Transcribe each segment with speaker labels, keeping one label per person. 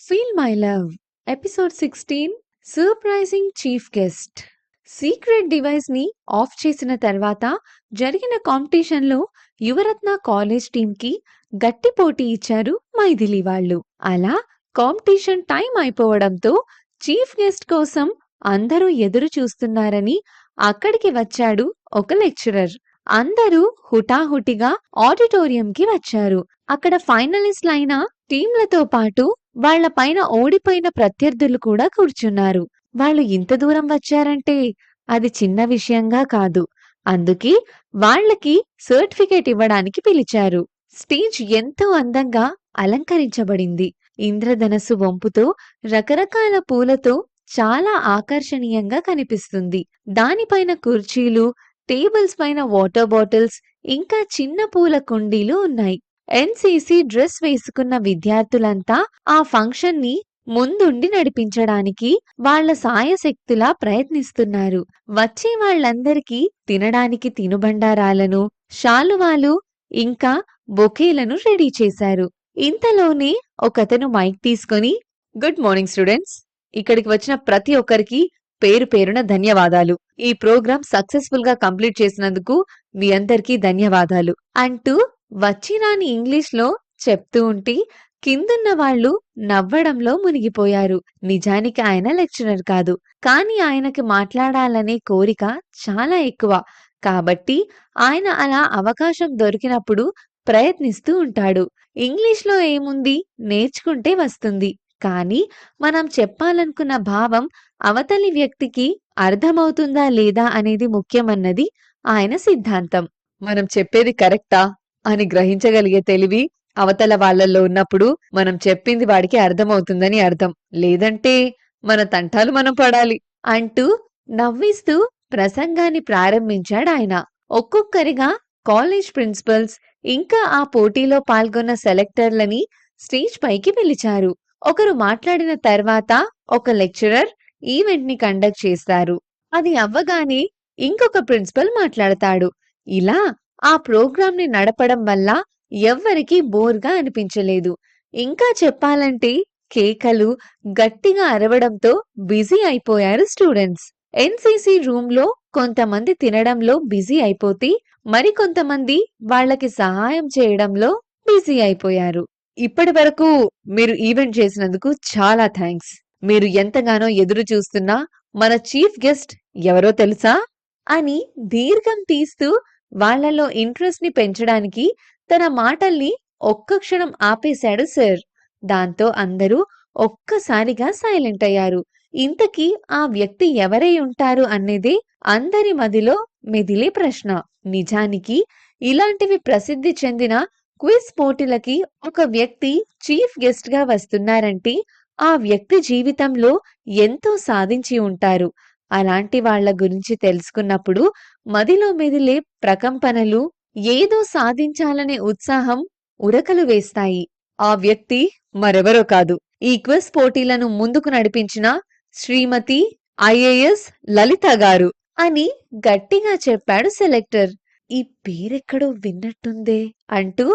Speaker 1: Feel my love. Episode sixteen surprising chief guest. Secret డివైస్ని off చేసిన తర్వాత జరిగిన కాంపిటీషన్లో యువరత్న కాలేజ్ టీమ్కి గట్టి పోటీ ఇచ్చారు మైథిలి వాళ్ళు. అలా కాంపిటీషన్ టైం అయిపోవడంతో చీఫ్ గెస్ట్ కోసం అందరూ ఎదురు చూస్తున్నారని అక్కడికి వచ్చాడు ఒక లెక్చరర్. అందరూ హుటాహుటిగా ఆడిటోరియంకి వచ్చారు. అక్కడ ఫైనలిస్ట్ అయిన టీంలతో పాటు వాళ్ళ పైన ఓడిపోయిన ప్రత్యర్థులు కూడా కూర్చున్నారు. వాళ్ళు ఇంత దూరం వచ్చారంటే అది చిన్న విషయంగా కాదు. అందుకే వాళ్ళకి సర్టిఫికేట్ ఇవ్వడానికి పిలిచారు. స్టేజ్ ఎంతో అందంగా అలంకరించబడింది. ఇంద్రధనస్సు వంపుతో రకరకాల పూలతో చాలా ఆకర్షణీయంగా కనిపిస్తుంది. దానిపైన కుర్చీలు టేబుల్స్ పైన వాటర్ బాటిల్స్ ఇంకా చిన్న పూల కుండీలు ఉన్నాయి. ఎన్సీసీ డ్రెస్ వేసుకున్న విద్యార్థులంతా ఆ ఫంక్షన్ని ముందుండి నడిపించడానికి వాళ్ళ సాయశక్తులా ప్రయత్నిస్తున్నారు. వచ్చే వాళ్ళందరికీ తినడానికి తినుబండారాలను శాలువాలు ఇంకా బొకేలను రెడీ చేశారు. ఇంతలోనే ఒకతను మైక్ తీసుకొని గుడ్ మార్నింగ్ స్టూడెంట్స్. ఇక్కడికి వచ్చిన ప్రతి ఒక్కరికి పేరు పేరున ధన్యవాదాలు. ఈ ప్రోగ్రాం సక్సెస్ఫుల్గా కంప్లీట్ చేసినందుకు మీ అందరికీ ధన్యవాదాలు. అంటూ వచ్చిరాని ఇంగ్లీష్లో చెప్తూ ఉంటే కిందున్న వాళ్ళు నవ్వడంలో మునిగిపోయారు. నిజానికి ఆయన లెక్చరర్ కాదు. కానీ ఆయనకి మాట్లాడాలనే కోరిక చాలా ఎక్కువ. కాబట్టి ఆయన అలా అవకాశం దొరికినప్పుడు ప్రయత్నిస్తూ ఉంటాడు. ఇంగ్లీష్లో ఏముంది? నేర్చుకుంటే వస్తుంది. కానీ మనం చెప్పాలనుకున్న భావం అవతలి వ్యక్తికి అర్థమవుతుందా లేదా అనేది ముఖ్యమన్నది ఆయన సిద్ధాంతం. మనం చెప్పేది కరెక్టా? అని గ్రహించగలిగే తెలివి అవతల వాళ్ళల్లో ఉన్నప్పుడు మనం చెప్పింది వాడికి అర్థమవుతుందని అర్థం. లేదంటే మన తంటాలు మనం పడాలి అంటూ నవ్విస్తూ ప్రసంగాన్ని ప్రారంభించాడు ఆయన. ఒక్కొక్కరిగా కాలేజ్ ప్రిన్సిపల్స్ ఇంకా ఆ పోటీలో పాల్గొన్న సెలెక్టర్లని స్టేజ్ పైకి పిలిచారు. ఒకరు మాట్లాడిన తర్వాత ఒక లెక్చరర్ ఈవెంట్ని కండక్ట్ చేస్తారు. అది అవ్వగానే ఇంకొక ప్రిన్సిపల్ మాట్లాడతాడు. ఇలా ఆ ప్రోగ్రామ్ని నడపడం వల్ల ఎవ్వరికీ బోర్గా అనిపించలేదు. ఇంకా చెప్పాలంటే కేకలు గట్టిగా అరవడంతో బిజీ అయిపోయారు స్టూడెంట్స్. ఎన్సీసీ రూమ్లో కొంతమంది తినడంలో బిజీ అయిపోతే మరికొంతమంది వాళ్ళకి సహాయం చేయడంలో బిజీ అయిపోయారు. ఇప్పటి వరకు మీరు ఈవెంట్ చేసినందుకు చాలా థ్యాంక్స్. మీరు ఎంతగానో ఎదురు చూస్తున్నా మన చీఫ్ గెస్ట్ ఎవరో తెలుసా? అని దీర్ఘం తీస్తూ వాళ్ళలో ఇంట్రెస్ట్ని పెంచడానికి తన మాటల్ని ఒక్క క్షణం ఆపేశాడు సార్ దాంతో అందరూ ఒక్కసారిగా సైలెంట్ అయ్యారు. ఇంతకీ ఆ వ్యక్తి ఎవరై ఉంటారు అనేది అందరి మదిలో మెదిలే ప్రశ్న. నిజానికి ఇలాంటివి ప్రసిద్ధి చెందిన క్విజ్ పోటీలకి ఒక వ్యక్తి చీఫ్ గెస్ట్గా వస్తున్నారంటే ఆ వ్యక్తి జీవితంలో ఎంతో సాధించి ఉంటారు. అలాంటి వాళ్ళ గురించి తెలుసుకున్నప్పుడు మదిలో మెదిలే ప్రకంపనలు ఏదో సాధించాలనే ఉత్సాహం ఉరకలు వేస్తాయి. ఆ వ్యక్తి మరెవరో కాదు. ఈ క్విజ్ పోటీలను ముందుకు నడిపించిన శ్రీమతి ఐఏఎస్ లలిత గారు అని గట్టిగా చెప్పాడు సెలెక్టర్. ఈ పేరెక్కడో విన్నట్టుందే అంటూ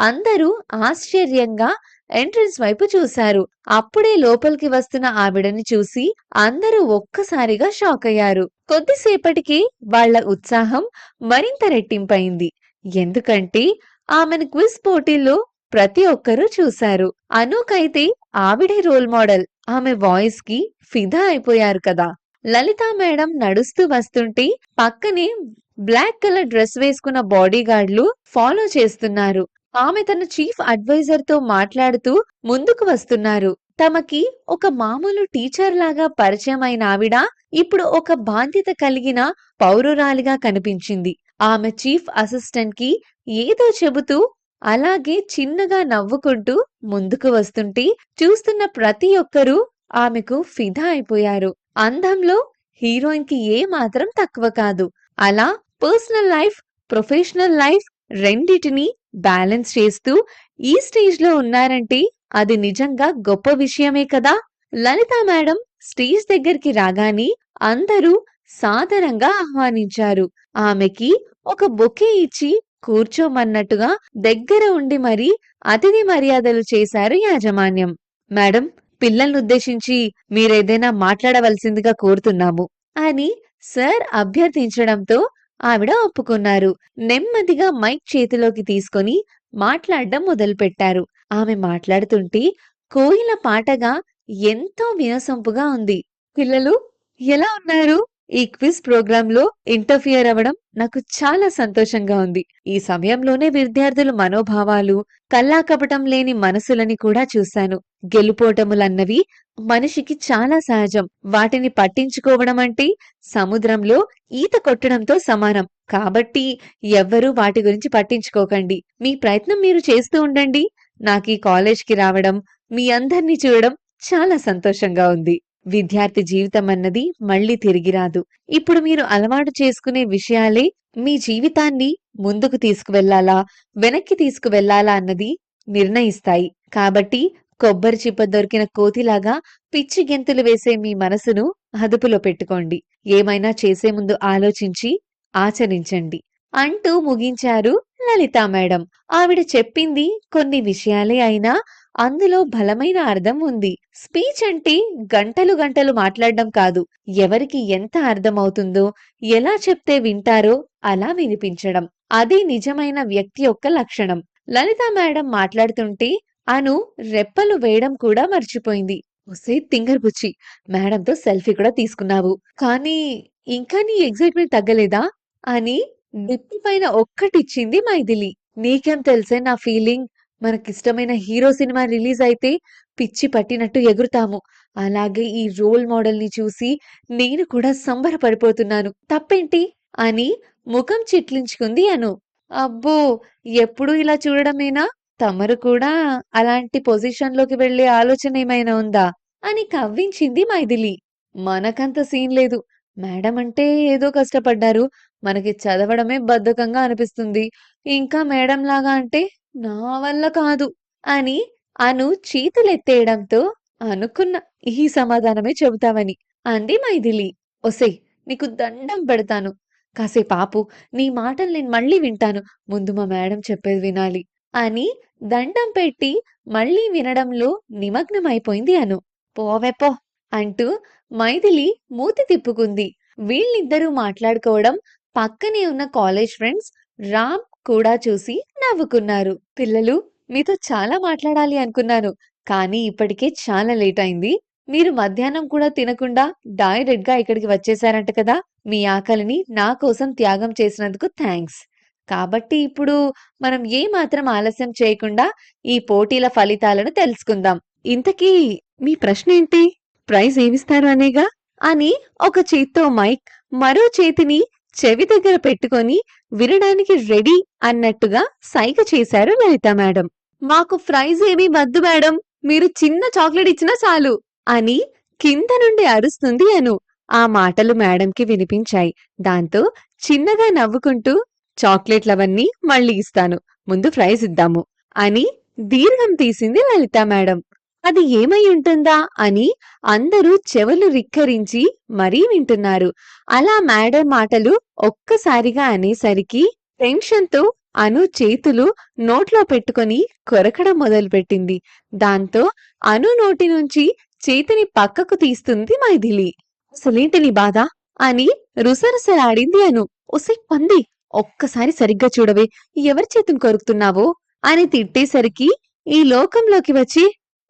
Speaker 1: అందరూ ఆశ్చర్యంగా ఎంట్రన్స్ వైపు చూశారు. అప్పుడే లోపలికి వస్తున్న ఆవిడని చూసి అందరూ ఒక్కసారిగా షాక్ అయ్యారు. కొద్దిసేపటికి వాళ్ళ ఉత్సాహం మరింత రెట్టింపైంది. ఎందుకంటే ఆమెను క్విజ్ పోటీల్లో ప్రతి ఒక్కరూ చూశారు. అనూకైతే ఆవిడే రోల్ మోడల్. ఆమె వాయిస్కి ఫిదా అయిపోయారు కదా. లలిత మేడం నడుస్తూ వస్తుంటే పక్కనే బ్లాక్ కలర్ డ్రెస్ వేసుకున్న బాడీ గార్డ్లు ఫాలో చేస్తున్నారు. ఆమె తన చీఫ్ అడ్వైజర్తో మాట్లాడుతూ ముందుకు వస్తున్నారు. తమకి ఒక మామూలు టీచర్ లాగా పరిచయం అయిన ఆవిడ ఇప్పుడు ఒక బాధ్యత కలిగిన పౌరురాలిగా కనిపించింది. ఆమె చీఫ్ అసిస్టెంట్కి ఏదో చెబుతూ అలాగే చిన్నగా నవ్వుకుంటూ ముందుకు వస్తుంటే చూస్తున్న ప్రతి ఒక్కరూ ఆమెకు ఫిదా అయిపోయారు. అందంలో హీరోయిన్కి ఏ మాత్రం తక్కువ కాదు. అలా పర్సనల్ లైఫ్ ప్రొఫెషనల్ లైఫ్ రెండిటిని బ్యాలెన్స్ చేస్తూ ఈ స్టేజ్లో ఉన్నారంటే అది నిజంగా గొప్ప విషయమే కదా. లలిత మేడం స్టేజ్ దగ్గరికి రాగానే అందరూ సాదరంగా ఆహ్వానించారు. ఆమెకి ఒక బొకే ఇచ్చి కూర్చోమన్నట్టుగా దగ్గర ఉండి మరి అతిథి మర్యాదలు చేశారు యాజమాన్యం. మేడం పిల్లలనుద్దేశించి మీరేదైనా మాట్లాడవలసిందిగా కోరుతున్నాము అని సార్ అభ్యర్థించడంతో ఆవిడ ఒప్పుకున్నారు. నెమ్మదిగా మైక్ చేతిలోకి తీసుకొని మాట్లాడడం మొదలుపెట్టారు. ఆమె మాట్లాడుతుంటే కోయిల పాటగా ఎంతో వినసొంపుగా ఉంది. పిల్లలు ఎలా ఉన్నారు? ఈ క్విజ్ ప్రోగ్రామ్లో ఇంటర్ఫియర్ అవ్వడం నాకు చాలా సంతోషంగా ఉంది. ఈ సమయంలోనే విద్యార్థుల మనోభావాలు కల్లాకపటం లేని మనసులని కూడా చూశాను. గెలుపోటములన్నవి మనిషికి చాలా సహజం. వాటిని పట్టించుకోవడం అంటే సముద్రంలో ఈత కొట్టడంతో సమానం. కాబట్టి ఎవ్వరూ వాటి గురించి పట్టించుకోకండి. మీ ప్రయత్నం మీరు చేస్తూ ఉండండి. నాకు ఈ కాలేజ్కి రావడం మీ అందరినీ చూడడం చాలా సంతోషంగా ఉంది. విద్యార్థి జీవితం అన్నది మళ్ళీ తిరిగి రాదు. ఇప్పుడు మీరు అలవాటు చేసుకునే విషయాలే మీ జీవితాన్ని ముందుకు తీసుకువెళ్ళాలా వెనక్కి తీసుకువెళ్ళాలా అన్నది నిర్ణయిస్తాయి. కాబట్టి కొబ్బరి చిప్ప దొరికిన కోతిలాగా పిచ్చి గెంతులు వేసే మీ మనసును అదుపులో పెట్టుకోండి. ఏమైనా చేసే ముందు ఆలోచించి ఆచరించండి. అంటూ ముగించారు లలితా మేడం. ఆవిడ చెప్పింది కొన్ని విషయాలే అయినా అందులో బలమైన అర్థం ఉంది. స్పీచ్ అంటే గంటలు గంటలు మాట్లాడడం కాదు. ఎవరికి ఎంత అర్థమవుతుందో ఎలా చెప్తే వింటారో అలా వినిపించడం. అది నిజమైన వ్యక్తి యొక్క లక్షణం. లలిత మేడం మాట్లాడుతుంటే అను రెప్పలు వేయడం కూడా మర్చిపోయింది. ఒసే తింగర్ బుచ్చి మేడంతో సెల్ఫీ కూడా తీసుకున్నావు. కానీ ఇంకా నీ ఎగ్జైట్మెంట్ తగ్గలేదా? అని డిప్పి పైన ఒక్కటిచ్చింది మైథిలి. నీకేం తెలుసే నా ఫీలింగ్? మనకిష్టమైన హీరో సినిమా రిలీజ్ అయితే పిచ్చి పట్టినట్టు ఎగురుతాము. అలాగే ఈ రోల్ మోడల్ని చూసి నేను కూడా సంబరపడిపోతున్నాను. తప్పేంటి? అని ముఖం చిట్లించుకుంది అను. అబ్బో! ఎప్పుడు ఇలా చూడడమేనా? తమరు కూడా అలాంటి పొజిషన్లోకి వెళ్ళే ఆలోచన ఏమైనా ఉందా? అని కవ్వించింది మైథిలి. మనకంత సీన్ లేదు. మేడం అంటే ఏదో కష్టపడ్డారు. మనకి చదవడమే బద్ధకంగా అనిపిస్తుంది. ఇంకా మేడం లాగా అంటే? నా వల్ల కాదు అని అను చేతులెత్తేయడంతో అనుకున్న ఈ సమాధానమే చెబుతావని. అంది మైథిలి. ఒసేయ్ నీకు దండం పెడతాను. కాసే పాపు నీ మాటలు నేను మళ్ళీ వింటాను. ముందు మా మేడం చెప్పేది వినాలి అని దండం పెట్టి మళ్ళీ వినడంలో నిమగ్నమైపోయింది అను. పోవే పో అంటూ మైథిలి మూతి తిప్పుకుంది. వీళ్ళిద్దరూ మాట్లాడుకోవడం పక్కనే ఉన్న కాలేజ్ ఫ్రెండ్స్ రామ్ కూడా చూసి నవ్వుకున్నారు. పిల్లలు మీతో చాలా మాట్లాడాలి అనుకున్నాను కానీ ఇప్పటికే చాలా లేట్ అయింది మీరు మధ్యాహ్నం కూడా తినకుండా డైరెక్ట్గా ఇక్కడికి వచ్చేసారంట కదా! మీ ఆకలిని నా కోసం త్యాగం చేసినందుకు థ్యాంక్స్. కాబట్టి ఇప్పుడు మనం ఏ మాత్రం ఆలస్యం చేయకుండా ఈ పోటీల ఫలితాలను తెలుసుకుందాం. ఇంతకీ మీ ప్రశ్న ఏంటి? ప్రైజ్ ఏమిస్తారు అనేగా? అని ఒక చేత్తో మైక్ మరో చేతిని చెవి దగ్గర పెట్టుకొని వినడానికి రెడీ అన్నట్టుగా సైగ చేశారు లలిత మేడం. మాకు ఫ్రైజ్ ఏమీ వద్దు మేడం. మీరు చిన్న చాక్లెట్ ఇచ్చినా చాలు అని కింద నుండి అరుస్తుంది అను. ఆ మాటలు మేడంకి వినిపించాయి. దాంతో చిన్నగా నవ్వుకుంటూ చాక్లెట్లవన్నీ మళ్ళీ ఇస్తాను. ముందు ఫ్రైజ్ ఇద్దాము అని దీర్ఘం తీసింది లలిత మేడం. అది ఏమై ఉంటుందా అని అందరూ చెవులు రిక్కరించి మరీ వింటున్నారు. అలా మేడం మాటలు ఒక్కసారిగా అనేసరికి టెన్షన్తో అను చేతులు నోట్లో పెట్టుకొని కొరకడం మొదలుపెట్టింది. దాంతో అను నోటి నుంచి చేతిని పక్కకు తీస్తుంది మైథిలి. అసలేంటి నీ బాధ? అని రుసరుసలాడింది అను. ఒసై పంది ఒక్కసారి సరిగ్గా చూడవే. ఎవరి చేతిని కొరుకుతున్నావో? అని తిట్టేసరికి ఈ లోకంలోకి వచ్చి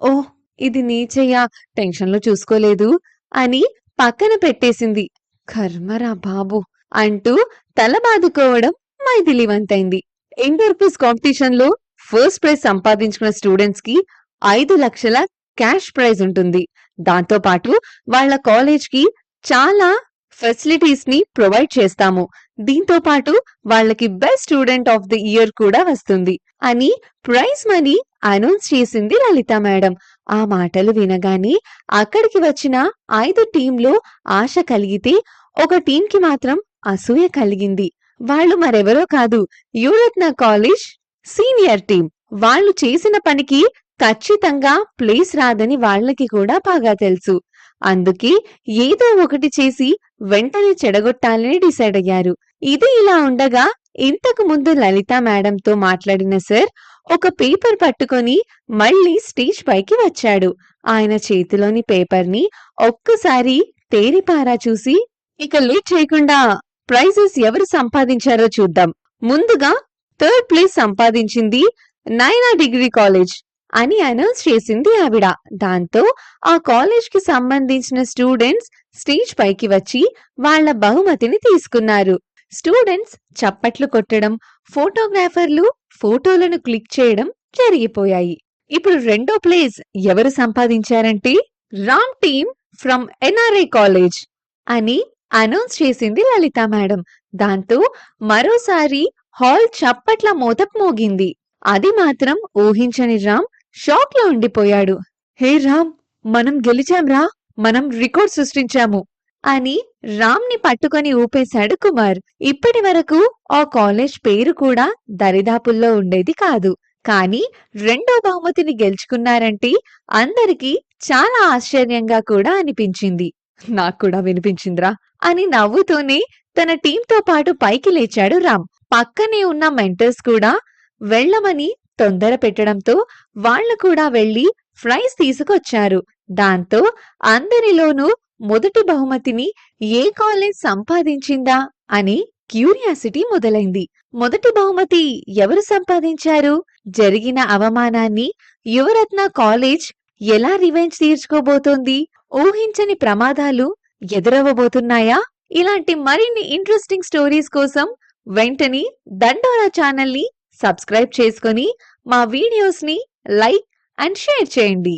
Speaker 1: ఓ ఇది నీచయ్యా టెన్షన్లో చూసుకోలేదు అని పక్కన పెట్టేసింది. కర్మరా బాబు అంటూ తల బాదుకోవడం మైథిలి వంతైంది ఇంటర్ క్విజ్ కాంపిటీషన్లో ఫస్ట్ ప్రైజ్ సంపాదించుకున్న స్టూడెంట్స్కి ఐదు లక్షల క్యాష్ ప్రైజ్ ఉంటుంది. దాంతో పాటు వాళ్ళ కాలేజ్కి చాలా ఫెసిలిటీస్ని ప్రొవైడ్ చేస్తాము. దీంతో పాటు వాళ్ళకి best student of the year కూడా వస్తుంది. అని ప్రైజ్ మనీ అనౌన్స్ చేసింది లలిత మేడం. ఆ మాటలు వినగానే అక్కడికి వచ్చిన ఐదు టీంలో ఆశ కలిగితే ఒక టీంకి మాత్రం అసూయ కలిగింది. వాళ్ళు మరెవరో కాదు యూరత్న కాలేజ్ సీనియర్ టీం. వాళ్ళు చేసిన పనికి ఖచ్చితంగా ప్లేస్ రాదని వాళ్ళకి కూడా బాగా తెలుసు. అందుకే ఏదో ఒకటి చేసి వెంటనే చెడగొట్టాలని డిసైడ్ అయ్యారు. ఇది ఇలా ఉండగా ఇంతకు ముందు లలిత మేడంతో మాట్లాడిన సార్ ఒక పేపర్ పట్టుకొని మళ్ళీ స్టేజ్ పైకి వచ్చాడు. ఆయన చేతిలోని పేపర్ని ఒక్కసారి తేరిపారా చూసి ఇక లేట్ చేయకుండా ప్రైజెస్ ఎవరు సంపాదించారో చూద్దాం. ముందుగా థర్డ్ ప్లేస్ సంపాదించింది నైనా డిగ్రీ కాలేజ్ అని అనౌన్స్ చేసింది ఆవిడ. దాంతో ఆ కాలేజ్కి సంబంధించిన స్టూడెంట్స్ స్టేజ్ పైకి వచ్చి వాళ్ళ బహుమతిని తీసుకున్నారు. స్టూడెంట్స్ చప్పట్లు కొట్టడం ఫోటోగ్రాఫర్లు ఫోటోలను క్లిక్ చేయడం జరిగిపోయాయి. ఇప్పుడు రెండో ప్లేస్ ఎవరు సంపాదించారంటే Ram team from NRI college అని అనౌన్స్ చేసింది లలిత మేడం. దాంతో మరోసారి హాల్ చప్పట్ల మోత మోగింది. అది మాత్రం ఊహించని రామ్ షాక్లో ఉండిపోయాడు. హే రామ్ మనం గెలిచాం రా. మనం రికార్డ్ సృష్టించాము. అని రామ్ని పట్టుకొని ఊపేశాడు కుమార్. ఇప్పటి వరకు ఆ కాలేజ్ పేరు కూడా దరిదాపుల్లో ఉండేది కాదు. కానీ రెండో బహుమతిని గెలుచుకున్నారంటే అందరికీ చాలా ఆశ్చర్యంగా కూడా అనిపించింది. నాకు కూడా వినిపించిందిరా అని నవ్వుతూనే తన టీంతో పాటు పైకి లేచాడు రామ్. పక్కనే ఉన్న మెంటర్స్ కూడా వెళ్ళమని తొందర పెట్టడంతో వాళ్ళు కూడా వెళ్ళి ఫ్రైస్ తీసుకొచ్చారు. దాంతో అందరిలోనూ మొదటి బహుమతిని ఏ కాలేజ్ సంపాదించిందా అని క్యూరియాసిటీ మొదలైంది. మొదటి బహుమతి ఎవరు సంపాదించారు? జరిగిన అవమానాన్ని యువరత్న కాలేజ్ ఎలా రివెంజ్ తీర్చుకోబోతోంది? ఊహించని ప్రమాదాలు ఎదురవ్వబోతున్నాయా? ఇలాంటి మరిన్ని ఇంట్రెస్టింగ్ స్టోరీస్ కోసం వెంటనే దండోరా ఛానల్ని సబ్స్క్రైబ్ చేసుకొని మా వీడియోస్ని లైక్ అండ్ షేర్ చేయండి.